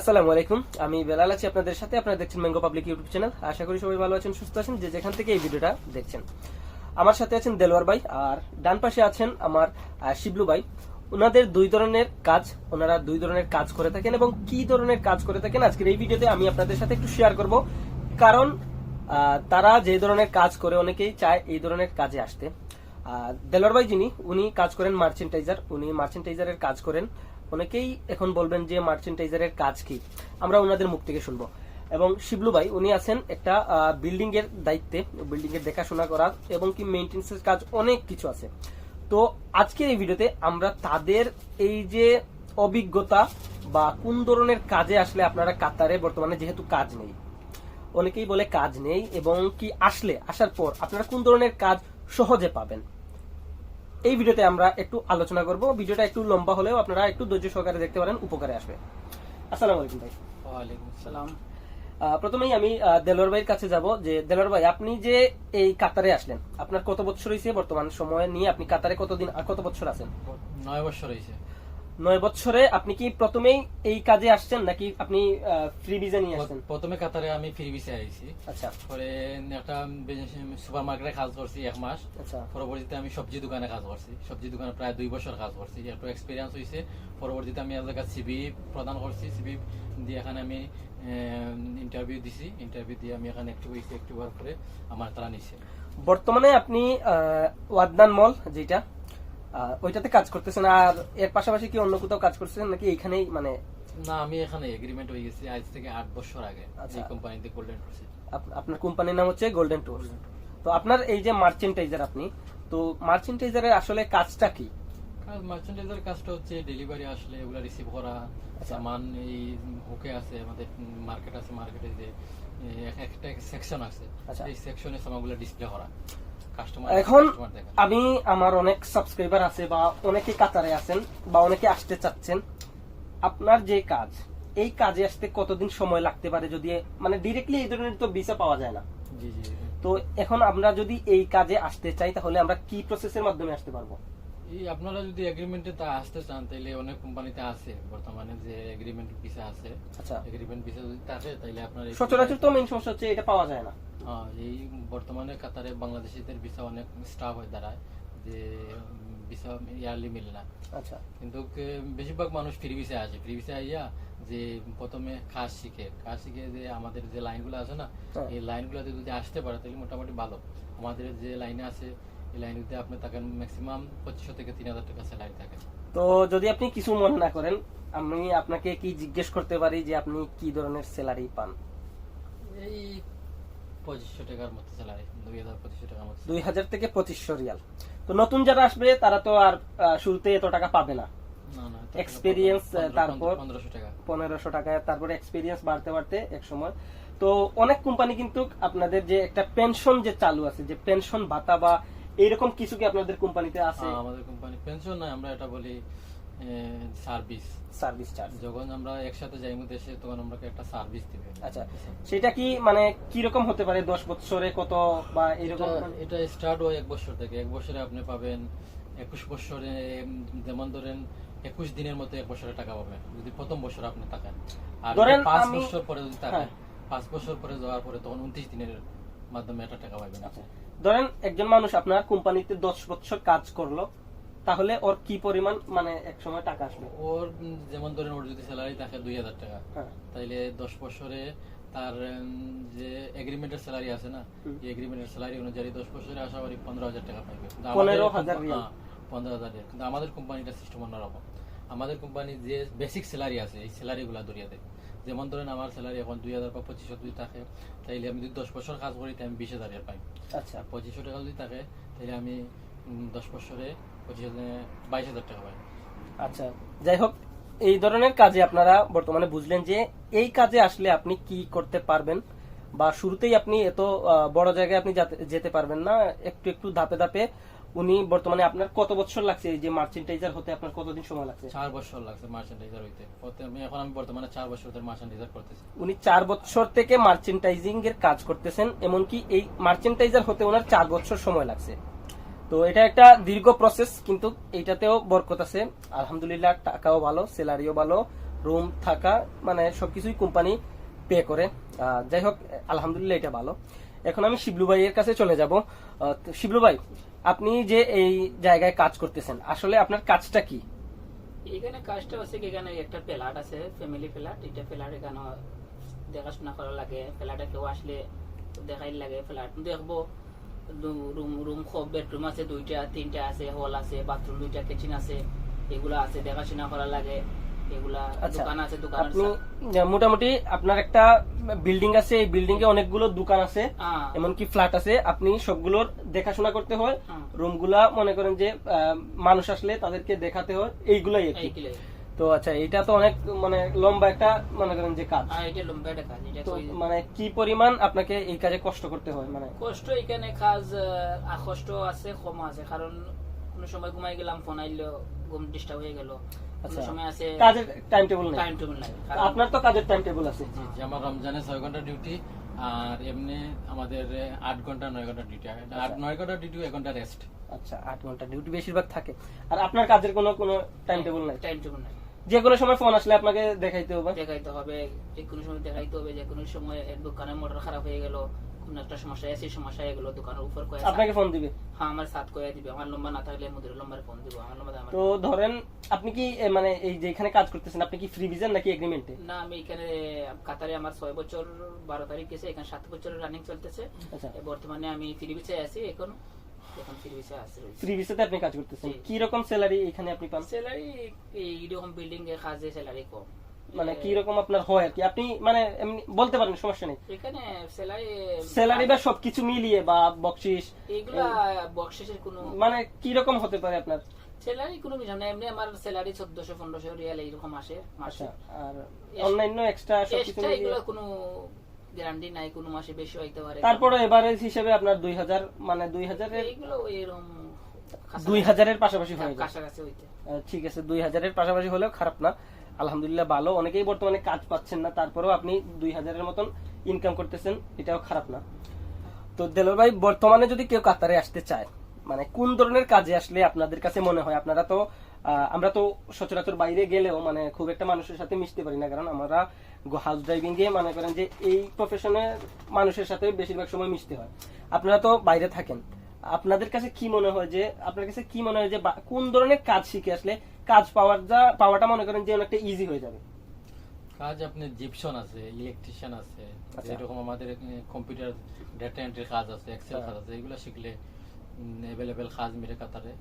আসসালামু আলাইকুম। আমি বেলাল আছি আপনাদের সাথে। আপনারা দেখছেন ম্যাঙ্গো পাবলিক ইউটিউব চ্যানেল আশা করি সবাই ভালো আছেন, সুস্থ আছেন। যে যেখান থেকে এই ভিডিওটা দেখছেন। আমার সাথে আছেন দেলোয়ার ভাই আর ডান পাশে আছেন আমার শিবলু ভাই। ওনাদের দুই ধরনের কাজ ওনারা দুই ধরনের কাজ করে থাকেন এবং কি ধরনের কাজ করে থাকেন আজকের এই ভিডিওতে আমি আপনাদের সাথে একটু শেয়ার করব। কারণ তারা যে ধরনের কাজ করে, অনেকেই চায় এই ধরনের কাজে আসতে। দেলোয়ার ভাই যিনি, উনি কাজ করেন মার্চেন্টাইজার। উনি মার্চেন্টাইজারের কাজ করেন। অনেকেই এখন বলবেন যে মার্চেন্টাইজারের কাজ কি? আমরা ওনাদের মুখ থেকে শুনব। এবং শিবলু ভাই, উনি আছেন একটা বিল্ডিং এর দায়িত্বে। বিল্ডিং এর দেখাশোনা করা এবং কি মেইনটেন্স এর কাজ অনেক কিছু আছে। তো আজকের এই ভিডিওতে আমরা তাদের এই যে অভিজ্ঞতা বা কোন ধরনের কাজে আসলে আপনারা কাতারে বর্তমানে যেহেতু কাজ নেই। অনেকেই বলে কাজ নেই এবং কি আসলে, আসার পর আপনারা কোন ধরনের কাজ সহজে পাবেন? এই ভিডিওতে আমরা একটু আলোচনা করব। ভিডিওটা একটু লম্বা হলেও আপনারা একটু ধৈর্য সহকারে দেখতে পারেন উপকারে আসবে। আসসালামু আলাইকুম ভাই। ওয়ালাইকুম আসসালাম। প্রথমেই আমি দেলোয়ার ভাইয়ের কাছে যাব যে দেলোয়ার ভাই আপনি যে এই কাতারে আসলেন আপনার কত বছর হয়েছে বর্তমান সময় নিয়ে? আপনি কাতারে কতদিন আর কত বছর আছেন? নয় বছর হয়েছে নয় বছরে আপনি কি প্রথমেই এই কাজে আসছেন নাকি আপনি ফ্রি ভিসা নিয়ে আসছেন? প্রথমে কাতারে আমি ফ্রি ভিসে আইছি। আচ্ছা। পরে একটা সুপার মার্কেটে কাজ করছি এক মাস। আচ্ছা। পরবর্তীতে আমি সবজি দোকানে কাজ করছি। সবজি দোকানে প্রায় দুই বছর কাজ করছি। একটু এক্সপিরিয়েন্স হয়েছে পরবর্তীতে আমি এলাকা সিবি প্রদান করছি। সিবি দিয়ে এখানে আমি ইন্টারভিউ দিছি। ইন্টারভিউ দিয়ে আমি এখানে একটু একটু হওয়ার পরে আমার তারা নিচ্ছে বর্তমানে আপনি ওয়াদনান মল যেটা ওইটাতে কাজ করতেছেন। আর এর পাশাপাশি কি অন্য কোথাও কাজ করতেছেন নাকি এইখানেই মানে না আমি এখানে এগ্রিমেন্ট হয়ে গেছি আজ থেকে আট বছর আগে আচ্ছা। এই কোম্পানিতে গোল্ডেন আপ- আপনার কোম্পানির নাম হচ্ছে গোল্ডেন টুর তো আপনার এই যে মার্চেন্টাইজার আপনি তো মার্চেন্টাইজারের আসলে কাজটা কি? কাজ মার্চেন্ডাইজার কাজটা হচ্ছে ডেলিভারি আসলে এগুলা রিসিভ করা। সামান এই হুকে আছে আমাদের মার্কেট আছে মার্কেটে যে একটা সেকশন আছে। আচ্ছা। এই সেকশনে সামানগুলো ডিসপ্লে করা। এখন আমি আমার অনেক সাবস্ক্রাইবার আছে বা অনেকে কাতারে আছেন বা অনেকে আসতে চাচ্ছেন আপনার যে কাজ এই কাজে আসতে কতদিন সময় লাগতে পারে যদি মানে ডিরেক্টলি এই ধরনের তো ভিসা পাওয়া যায় না? তো এখন আমরা যদি এই কাজে আসতে চাই তাহলে আমরা কি প্রসেসের মাধ্যমে আসতে পারব? এই আপনারা যদি এগ্রিমেন্টে তা আসতে চান তাহলে অনেক কোম্পানিতে আছে বর্তমানে যে এগ্রিমেন্ট ভিসা আছে। আচ্ছা। এগ্রিমেন্ট ভিসা যদি থাকে তাহলে আপনার সচরাচর তো মেইন সমস্যা হচ্ছে এটা পাওয়া যায় না। হ্যাঁ, এই বর্তমানে কাতারে বাংলাদেশিদের ভিসা অনেক স্টাফ হয়ে দাঁড়ায় যে ভিসা ইয়ারলি মিলে না। আচ্ছা। কিন্তু বেশিরভাগ মানুষ ফ্রি ভিসা আসে। ফ্রি ভিসা আইয়া যে প্রথমে কাজ শিখে। কাজ শিখে যে আমাদের যে লাইনগুলো আছে না হ্যাঁ। এই লাইনগুলোতে যদি আসতে পারে তাহলে মোটামুটি ভালো। আমাদের যে লাইনে আছে এই লাইনগুলোতে আপনি থাকেন ম্যাক্সিমাম পঁচিশশো থেকে তিন হাজার টাকা স্যালারি থাকে। তো যদি আপনি কিছু মনে না করেন আমি আপনাকে কি জিজ্ঞেস করতে পারি যে আপনি কি ধরনের স্যালারি পান? এই পঁচিশশো টাকার মতো স্যালারি দুই হাজার পঁচিশশো টাকার মতো দুই হাজার থেকে পঁচিশশো রিয়াল। তো নতুন যারা আসবে তারা তো আর শুরুতে এত টাকা পাবে না। Experience, তারপর? পনেরোশো টাকা। তারপরে এক্সপিরিয়েন্স বাড়তে বাড়তে এক সময় তো অনেক কোম্পানি কিন্তু আপনাদের যে একটা পেনশন যে চালু আছে যে পেনশন ভাতা বা এইরকম কিছু কি আপনাদের কোম্পানিতে আছে? হ্যাঁ, আমাদের কোম্পানি পেনশন নয় আমরা এটা বলি সার্ভিস সার্ভিস চার্জ যখন আমরা একসাথে যাই দেশে তখন আমরা একটা সার্ভিস দিবে। আচ্ছা সেটা কি মানে কীরকম হতে পারে? দশ বছরে কত বা এরকম? এটা- এটা স্টার্ট হয় এক বছর থেকে। এক বছরে আপনি পাবেন একুশ বছরে যেমন ধরেন একুশ দিনের মতো এক বছরে টাকা পাবেন যদি প্রথম বছর আপনি থাকেন। আর যদি পাঁচ বছর পরে যদি থাকেন হ্যাঁ। পাঁচ বছর পরে যাওয়ার পরে তখন উনত্রিশ দিনের মাধ্যমে একটা টাকা পাবেন। আচ্ছা। ধরেন একজন মানুষ আপনার কোম্পানিতে দশ বছর কাজ করল তাহলে ওর কি পরিমাণ মানে এক সময় টাকা আসবে ওর যেমন ধরেন ওর যদি স্যালারি থাকে দুই হাজার টাকা হ্যাঁ তাইলে দশ বছরে তার যে এগ্রিমেন্টের স্যালারি আছে না। এই এগ্রিমেন্টের স্যালারি অনুযায়ী দশ বছরে আশা করি পনেরো হাজার টাকা পাইবে পনেরো হাজার। হ্যাঁ, পনেরো হাজার। কিন্তু আমাদের কোম্পানিটা সিস্টেম অন্যরকম আমাদের কোম্পানি যে বেসিক স্যালারি আছে এই স্যালারি গুলা ধরিয়ে দেয় যেমন ধরেন আমার স্যালারি এখন দুই হাজার বা পঁচিশশো যদি থাকে তাইলে আমি যদি দশ বছর কাজ করি তাই আমি বিশ হাজার পাই। আচ্ছা। পঁচিশশো টাকা যদি থাকে তাহলে আমি দশ বছরে পঁচিশ বাইশ হাজার টাকা পাই। আচ্ছা যাই হোক এই ধরনের কাজে আপনারা বর্তমানে বুঝলেন যে এই কাজে আসলে আপনি কি করতে পারবেন বা শুরুতেই আপনি এত বড় জায়গায় আপনি যেতে পারবেন না একটু একটু ধাপে ধাপে উনি বর্তমানে আপনার কত বছর লাগছে এই যে মার্চেন্টাইজার হতে আপনার কতদিন সময় লাগছে? চার বছর লাগছে মার্চেন্ডাইজার হইতে। আমি এখন আমি বর্তমানে চার বছর ধরে মার্চেন্ডাইজার করতেছি। উনি চার বছর থেকে মার্চেন্টাইজিং এর কাজ করতেছেন এমনকি এই মার্চেন্টাইজার হতে ওনার চার বছর সময় লাগছে। তো এটা একটা দীর্ঘ প্রসেস কিন্তু এইটাতেও বরকত আছে। আলহামদুলিল্লাহ টাকাও ভালো স্যালারিও ভালো রুম থাকা মানে সবকিছুই কোম্পানি পে করে। আহ, যাই হোক আলহামদুলিল্লাহ এটা ভালো। এখন আমি শিবলু ভাইয়ের কাছে চলে যাব। শিবলু ভাই আপনি যে এই জায়গায় কাজ করতেছেন, আসলে আপনার কাজটা কি? এখানে কাজটা হচ্ছে কি, এখানে একটা প্লাট আছে ফ্যামিলি প্লাট এটা প্লাট এখানে দেখাশোনা করা লাগে প্লাটে কেউ আসলে দেখাই লাগে প্লাট দেখব। রুম রুম খুব বেডরুম আছে, দুইটা, তিনটা আছে হল আছে বাথরুম দুইটা কিচেন আছে, এগুলা আছে, দেখাশোনা করা লাগে। আচ্ছা। মোটামুটি আপনার একটা বিল্ডিং আছে এই বিল্ডিং এ অনেকগুলো দোকান আছে হ্যাঁ, এমনকি ফ্ল্যাট আছে। আপনি সবগুলোর দেখাশোনা করতে হয়। হ্যাঁ, রুমগুলা মনে করেন যে মানুষ আসলে তাদেরকে দেখাতে হয় এইগুলাই আর কি। তো আচ্ছা এটা তো অনেক মানে লম্বা একটা মনে করেন যে কাজ। আর এটা লম্বা একটা কাজ এটা তো মানে কি পরিমাণ আপনাকে এই কাজে কষ্ট করতে হয় মানে? কষ্ট এখানে কাজ কষ্ট আছে কম আছে কারণ কোনো সময় ঘুমাই গেলাম ফোন আইলো ঘুম ডিস্টার্ব হয়ে গেল। কোনো আচ্ছা। সময় কাজের টাইম টেবিল নেই। টাইম টেবিল নাই আপনার তো কাজের টাইম টেবিল আছে। জি, জি, আমার রমজানে ছয় ঘণ্টা ডিউটি আর এমনি আমাদের আহ, ঘণ্টা নয় ঘণ্টা ডিউটি আট নয় ঘণ্টা ডিউটি এক ঘণ্টা রেস্ট আচ্ছা আট ঘণ্টা ডিউটি বেশিরভাগ থাকে। আর আপনার কাজের কোনো কোনো টাইম টেবিল নাই? টাইম টেবিল নাই। যে কোনো সময় ফোন আসলে আপনাকে দেখাইতে হবে। দেখাইতে হবে যে কোনো সময় দেখাইতে হবে যে কোনো সময় দোকানের মোটর খারাপ হয়ে গেল কোন একটা সমস্যা এসি সমস্যা হয়ে গেল দোকানের উপর কয়ে আপনাকে ফোন দিবে? হ্যাঁ আমার সাথ কয়ে দিবে। আমার লম্বা না থাকলে মুদির লম্বার ফোন দিব। আমার লম্বা তো ধরেন আপনি কি মানে এই যে এখানে কাজ করতেছেন আপনি কি ফ্রি ভিজন নাকি এগ্রিমেন্টে না আমি এখানে কাতারে আমার ছয় বছর বারো তারিখ গেছে এখানে সাত বছরের রানিং চলতেছে। আচ্ছা। বর্তমানে আমি ফ্রি বিচে আছি এখন এখন ফ্রি আছি। ফ্রি ভিসাতে আপনি কাজ করতেছেন। কি রকম স্যালারি এখানে আপনি পান? স্যালারি এইরকম বিল্ডিং এর কাজে স্যালারি কম। মানে কি রকম আপনার হয় আর কি? আপনি মানে এমনি বলতে পারেন সমস্যা নেই। এখানে স্যালারি স্যালারি বা সবকিছু মিলিয়ে বা বকশিস এগুলা বক্সের কোনো মানে কি রকম হতে পারে আপনার? স্যালারি কোনো বিষয় না এমনি আমার স্যালারি রিয়াল এইরকম আসে মাসে। আচ্ছা আর অন্যান্য এক্সট্রা সবকিছু এগুলো কোনো গ্যারান্টি নাই কোনো মাসে বেশি হইতে পারে। তারপরে এভারেজ হিসেবে আপনার দুই হাজার মানে এরকম দুই হাজারের পাশাপাশি হয়ে যায়। ঠিক আছে দুই হাজারের পাশাপাশি হলেও খারাপ না। আলহামদুলিল্লাহ ভালো। অনেকেই বর্তমানে কাজ পাচ্ছেন না তারপরেও আপনি দুই হাজারের মতন ইনকাম করতেছেন এটাও খারাপ না। তো দেলোর ভাই বর্তমানে যদি কেউ কাতারে আসতে চায় মানে কোন ধরনের কাজে আসলে আপনাদের কাছে মনে হয় আপনারা তো আমরা তো সচরাচর বাইরে গেলেও মানে খুব একটা মানুষের সাথে মিশতে পারি না কারণ আমরা হাউস ড্রাইভিং এ মনে করেন যে এই প্রফেশনের মানুষের সাথে বেশিরভাগ সময় মিশতে হয় আপনারা তো বাইরে থাকেন আপনাদের কাছে কি মনে হয় যে আপনার কাছে কি মনে হয় যে কোন ধরনের কাজ শিখে আসলে কাজ পাওয়ার যা পাওয়াটা মনে করেন যে অনেকটা ইজি হয়ে যাবে কাজ আপনি জিপসন আছে ইলেকট্রিশিয়ান আছে আচ্ছা। যেরকম আমাদের কম্পিউটার ডেটা এন্ট্রি কাজ আছে এক্সেল হ্যাঁ। কাজ আছে এগুলো শিখলে অ্যাভেলেবেল কাজ মিলে কাতারে।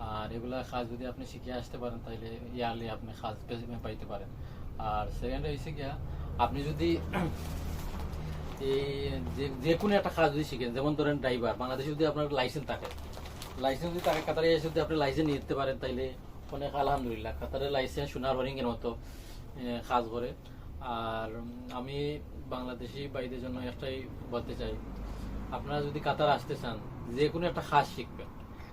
আর এগুলা কাজ যদি আপনি শিখে আসতে পারেন তাহলে ইয়ারলি আপনি কাজ পাইতে পারেন। আর সেকেন্ড হয়েছে গিয়া, আপনি যদি এই যে- কোনো একটা কাজ যদি শিখেন, যেমন ধরেন ড্রাইভার বাংলাদেশে যদি আপনার লাইসেন্স থাকে লাইসেন্স যদি থাকে, কাতারে এসে যদি আপনি লাইসেন্স নিতে পারেন, তাইলে অনেক আলহামদুলিল্লাহ কাতারের লাইসেন্স সোনার হরিং এর মতো কাজ করে। আর আমি বাংলাদেশি বাইদের জন্য একটাই বলতে চাই আপনারা যদি কাতার আসতে চান যে কোনো একটা খাস শিখবেন।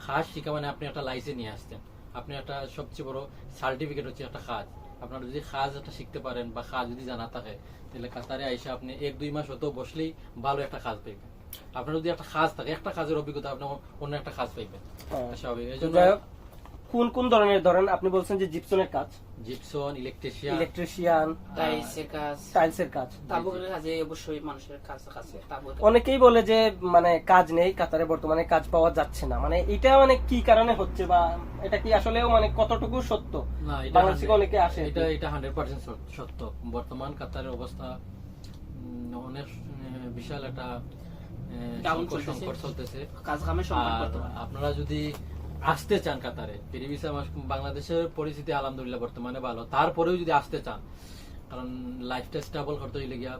খাস শিখা মানে আপনি একটা লাইসেন্স নিয়ে আসতেন আপনি একটা সবচেয়ে বড় সার্টিফিকেট হচ্ছে একটা খাজ আপনারা যদি খাজ একটা শিখতে পারেন বা কাজ যদি জানা থাকে তাহলে কাতারে আইসা আপনি এক দুই মাস হতেও বসলেই ভালো একটা কাজ পাইবেন। আপনার যদি একটা খাজ থাকে একটা কাজের অভিজ্ঞতা আপনি অন্য একটা কাজ পাইবেন। হ্যাঁ। স্বাভাবিক। এই জন্য কোন কোন ধরনের? ধরেন আপনি বলছেন যে জিপসনের কাজ। জিপসন ইলেকট্রিশিয়ান ইলেকট্রিশিয়ান টাইলসের কাজ। টাইলসের কাজ। তাবুকের কাজে অবশ্যই মানুষের কাজ আছে তাবুক অনেকেই বলে যে মানে কাজ নেই কাতারে বর্তমানে কাজ পাওয়া যাচ্ছে না। মানে এটা মানে কি কারণে হচ্ছে বা এটা কি আসলেও মানে কতটুকু সত্য? না এটা বাংলাদেশ অনেকে আসে। এটা এটা হান্ড্রেড পার্সেন্ট সত্য। বর্তমান কাতারের অবস্থা অনেক বিশাল একটা সংকট চলতেছে। কাজ কামে পারে আপনারা যদি আসতে চান কাতারে। বাংলাদেশের পরিস্থিতি আলহামদুলিল্লাহ বর্তমানে ভালো। তারপরেও যদি আসতে চান কারণ লাইফটা স্টেবল করতে হইলে গিয়া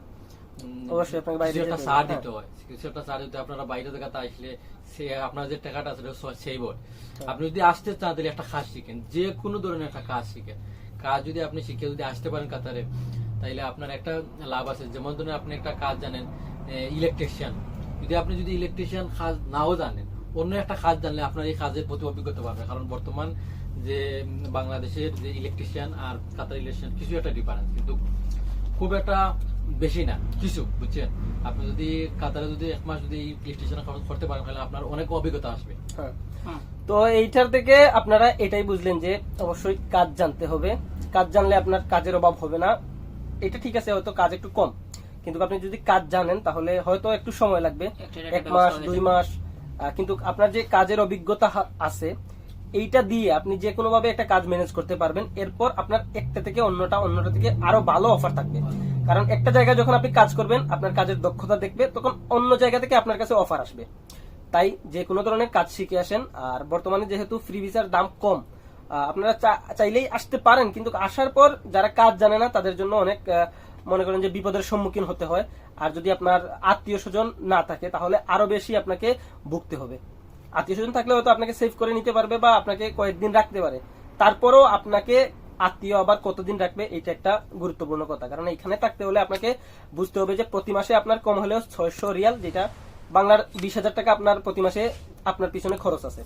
অবশ্যই আপনাকে বাইরে একটা সার। দিতে হয়। কিছু সার দিতে আপনারা বাইরে থেকে তা আসলে সে আপনার যে টাকাটা আছে সেই হয়। আপনি যদি আসতে চান তাহলে একটা কাজ শিখেন। যে কোনো ধরনের একটা কাজ শিখেন। কাজ যদি আপনি শিখে যদি আসতে পারেন কাতারে তাইলে আপনার একটা লাভ আছে। যেমন ধরুন আপনি একটা কাজ জানেন ইলেকট্রিশিয়ান যদি আপনি যদি ইলেকট্রিশিয়ান কাজ নাও জানেন অন্য একটা কাজ জানলে আপনার এই কাজের প্রতি অভিজ্ঞতা পাবে কারণ বর্তমান যে বাংলাদেশের যে ইলেকট্রিশিয়ান আর কাতার ইলেকট্রিশিয়ান কিছু একটা ডিফারেন্স কিন্তু খুব একটা বেশি না কিছু বুঝছেন? আপনি যদি কাতারে যদি এক মাস যদি ইলেকট্রিশিয়ান করতে পারেন তাহলে আপনার অনেক অভিজ্ঞতা আসবে। হ্যাঁ। তো এইটার থেকে আপনারা এটাই বুঝলেন যে অবশ্যই কাজ জানতে হবে। কাজ জানলে আপনার কাজের অভাব হবে না। এটা ঠিক আছে হয়তো কাজ একটু কম। কিন্তু আপনি যদি কাজ জানেন তাহলে হয়তো একটু সময় লাগবে। এক মাস দুই মাস কিন্তু আপনার যে কাজের অভিজ্ঞতা আছে, এইটা দিয়ে আপনি যে কোনো ভাবে একটা কাজ ম্যানেজ করতে পারবেন। এরপর আপনার একটা থেকে অন্যটা অন্যটা থেকে আরও ভালো অফার থাকবে। কারণ একটা জায়গায় যখন আপনি কাজ করবেন, আপনার কাজের দক্ষতা দেখবে, তখন অন্য জায়গা থেকে আপনার কাছে অফার আসবে। তাই যে কোনো ধরনের কাজ শিখে আসেন। আর বর্তমানে যেহেতু ফ্রি ভিসার দাম কম আপনারা চাইলেই আসতে পারেন। কিন্তু আসার পর যারা কাজ জানে না, তাদের জন্য অনেক মনে করেন যে বিপদের সম্মুখীন হতে হয়। আর যদি আপনার আত্মীয় স্বজন না থাকে, তাহলে আরও বেশি আপনাকে ভুগতে হবে। আত্মীয় স্বজন থাকলে হয়তো আপনাকে সেভ করে নিতে পারবে বা আপনাকে কয়েকদিন রাখতে পারে। তারপরও আপনাকে আত্মীয় আবার কতদিন রাখবে, এটা একটা গুরুত্বপূর্ণ কথা। কারণ এখানে থাকতে হলে আপনাকে বুঝতে হবে যে প্রতি মাসে আপনার কম হলেও ছয়শো রিয়াল, যেটা বাংলার বিশ হাজার টাকা আপনার প্রতি মাসে আপনার পিছনে খরচ আছে।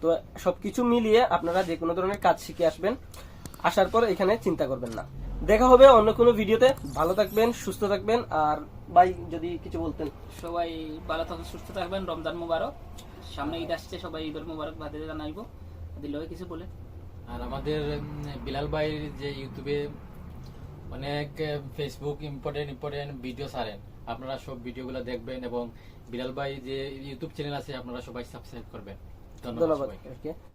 তো সবকিছু মিলিয়ে আপনারা যে কোনো ধরনের কাজ শিখে আসবেন। আসার পর এখানে চিন্তা করবেন না। দেখা হবে অন্য কোনো ভিডিওতে। ভালো থাকবেন সুস্থ থাকবেন আর ভাই যদি কিছু বলতেন। সবাই ভালো থাকুন সুস্থ থাকবেন। রমজান মুবারক। সামনে ঈদ আসছে সবাই ঈদের মুবারক ভাতে জানাইবো। দিলেও কিছু বলে আর আমাদের বিলাল ভাইয়ের যে ইউটিউবে অনেক ফেসবুক ইম্পর্টেন্ট ইম্পর্টেন্ট ভিডিও সারেন আপনারা সব ভিডিওগুলো দেখবেন এবং বিলাল ভাই যে ইউটিউব চ্যানেল আছে আপনারা সবাই সাবস্ক্রাইব করবেন। ধন্যবাদ ধন্যবাদ সবাইকে। ওকে।